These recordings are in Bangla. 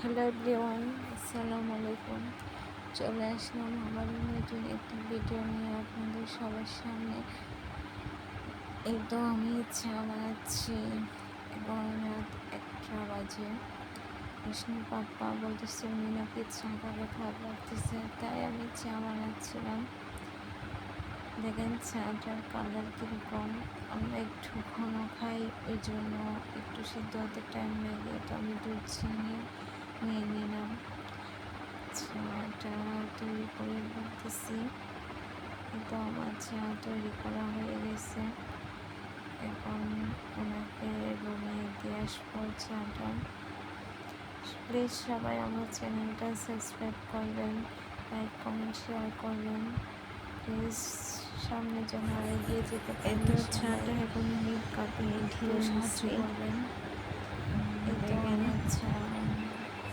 হ্যালো এভরিওয়ান, আসসালামু আলাইকুম। চলে আসলাম আমার নতুন একটি ভিডিও নিয়ে আপনাদের সবার সামনে। এই তো আমি চা বানাচ্ছি এবং রাত একটা বাজে। বিষ্ণু পাপ্পা বলতেছে উনি নাকি চা খাবে খারাপ লাগতেছে, তাই আমি চা বানাচ্ছিলাম। দেখেন চাটার কালার কীরকম। আমরা একটু ঘন খাই, ওই জন্য একটু সিদ্ধ হতে টাইম লাগে তো আমি দুধ চিনি। নিয়ে নিলাম। চাটা তৈরি করে বলতেছি কিন্তু আমার চা তৈরি করা হয়ে গেছে। এখন ওনাকে রুমে দিয়ে আসব চাটা প্লিজ সবাই আমার চ্যানেলটা সাবস্ক্রাইব করবেন লাইক কমেন্ট শেয়ার করবেন। প্লিজ সামনে যেন আর এগিয়ে যেতে পারি এত চাটা এখন মিট কাপে ঢেলে সাহায্য করবেন। আমার চা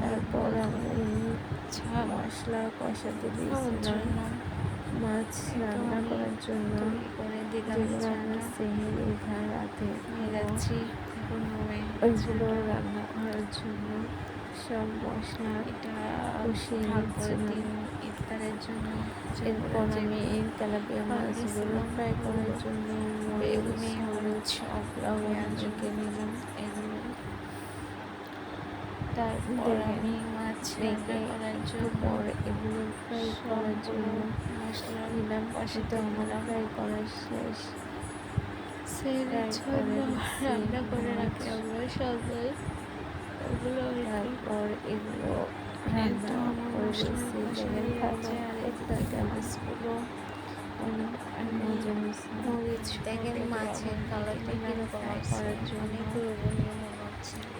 তারপর আমি চা মশলা কষাতে দিয়েছিলাম। মাছ রান্না করার জন্য। করে দিলাম আমরা রাতে যাচ্ছি ওইগুলো রান্না করার জন্য সব মশলা এটা কষিয়ে দিন ইফতারের জন্য। এরপর আমি এই তেলাপিয়া মাছগুলো ফ্রাই করার জন্য বেগুনি হলুদ সব মেখে নিলাম। এগুলো তারপর আমি মাছ করার পর এগুলো ফ্রাই করার জন্য মশলা পাশে তো আমার ফ্রাই করা শেষ। রান্না করে রাখি আমরা সবাই। ওগুলো তারপর এগুলো হ্যাঁ, রান্না করে মরিচ দেখেন মাছের কালারটা করার জন্য। অনেক লোভনীয় মনে হচ্ছে।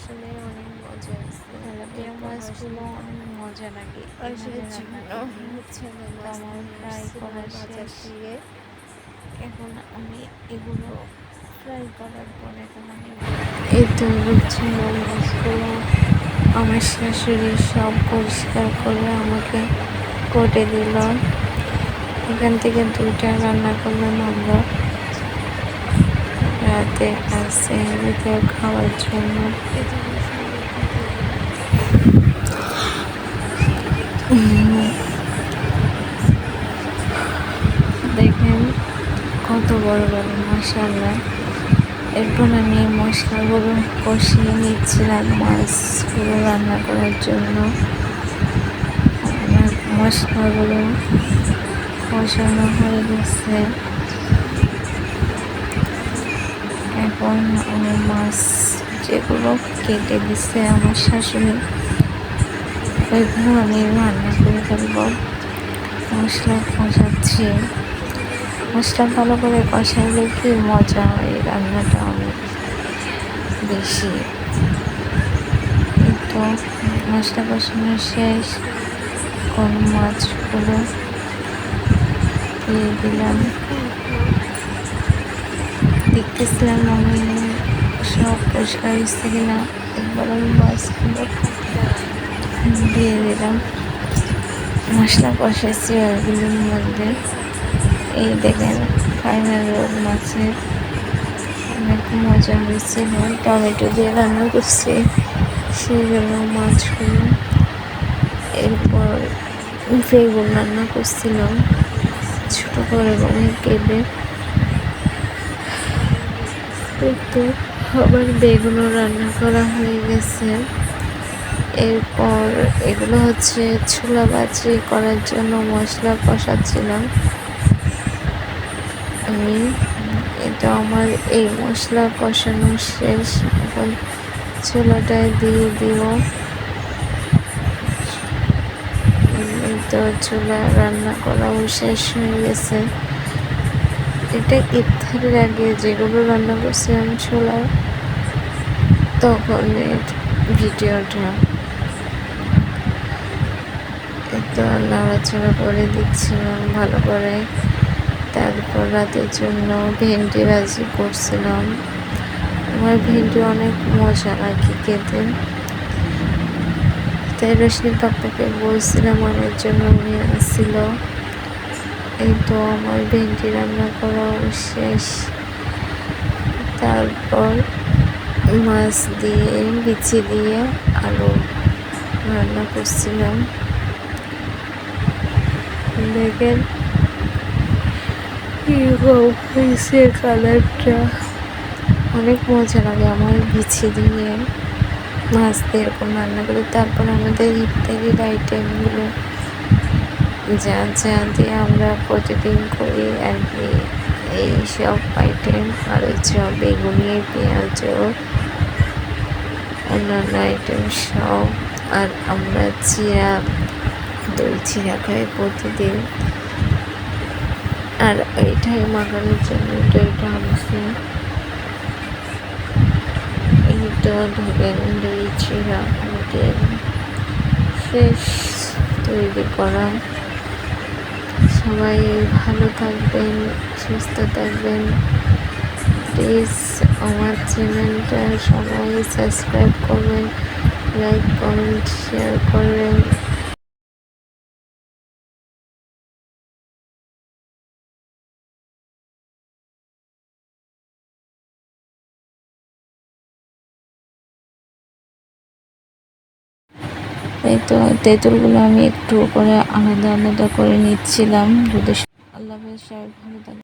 আসলে অনেক মজা হয়েছে তেলাপিয়া মাছগুলো অনেক মজা লাগে আমার ফ্রাই করা শেষ দিয়ে এখন আমি এগুলো ফ্রাই করার পর এখন আমি এই তো হচ্ছে মাছগুলো আমার শাশুড়ি সব পরিষ্কার করে আমাকে কোটে দিল। এখান থেকে দুইটা রান্না করলাম আমরা। রাতে আসে ভিতরে খাওয়ার জন্য। দেখেন কত বড় বড় মশলা এরপর আমি মশলাগুলো কষিয়ে নিচ্ছিলাম মাছগুলো রান্না করার জন্য। মশলাগুলো কষানো হয়ে গেছে। এখন আমি মাছ যেগুলো কেটে দিচ্ছে আমার শাশুড়ি, ওইগুলো আমি রান্না করে ফেলব। মশলা কষাচ্ছি। মশলা ভালো করে কষাইলে কি মজা হয় রান্নাটা অনেক বেশি। তো মশলা কষানো শেষ। কোন মাছগুলো দিয়ে দিলাম। দেখতেছিলাম আমি সব পরিষ্কার হচ্ছে কিনা, একবার আমি মাছগুলো দিয়ে দিলাম। মশলা কষাইছি ওইগুলোর মধ্যে। এই দেখেন ফাইনাল রোল মাছের। অনেক মজা হয়েছিল টমেটো দিয়ে রান্না করছি। সেই জন্য মাছগুলো। এরপর বেগুন রান্না করছিলাম। ছোটো করে রঙে কেটে এই তো আবার বেগুনও রান্না করা হয়ে গেছে। এরপর এগুলো হচ্ছে ছোলা বাজি করার জন্য মশলা কষাচ্ছিলাম। আমি, এটা আমার এই মশলা কষানো শেষ। এখন ছোলাটায় দিয়ে দিব। তো ছোলা রান্না করাও শেষ হয়ে গেছে। এটা ইফতারের আগে যেগুলো রান্না করছিলাম ছোলা তখন ভিডিওটা। তো নাড়াচাড়া করে দিচ্ছিলাম ভালো করে। তারপর রাতের জন্য ভেন্ডি ভাজি করছিলাম। আমার ভেন্ডি অনেক মজা লাগে খেতে। তাই রশ্মি পাপ্পাকে বলছিলাম আমার জন্য নিয়ে আসছিল। এই তো আমার ভেন্ডি রান্না করাও শেষ। তারপর মাছ দিয়ে, বিচি দিয়ে আলু রান্না করছিলাম। দেখেন কালারটা। অনেক মজা লাগে আমার বিছি দিয়ে মাছ দিয়ে এরকম রান্না করে। তারপর আমাদের ইত্যাদি আইটেমগুলো যা যা দিয়ে আমরা প্রতিদিন করি আর কি। এই সব আইটেম আর হচ্ছে বেগুনি, পেঁয়াজ, অন্যান্য আইটেম সব। আর আমরা চিরা, দই চিরা খাই প্রতিদিন। আর এইটাই মাখানোর জন্য দইটা আনছি এই তো ধরেন দই চিরা আমাদের শেষ তৈরি করা। সবাই ভালো থাকবেন, সুস্থ থাকবেন। প্লিজ আমার চ্যানেলটা সবাই সাবস্ক্রাইব করবেন লাইক কমেন্ট শেয়ার করবেন। এই তো তেঁতুলগুলো আমি একটু করে আলাদা আলাদা করে নিচ্ছিলাম। যদি আল্লাহ ভালো থাকবেন।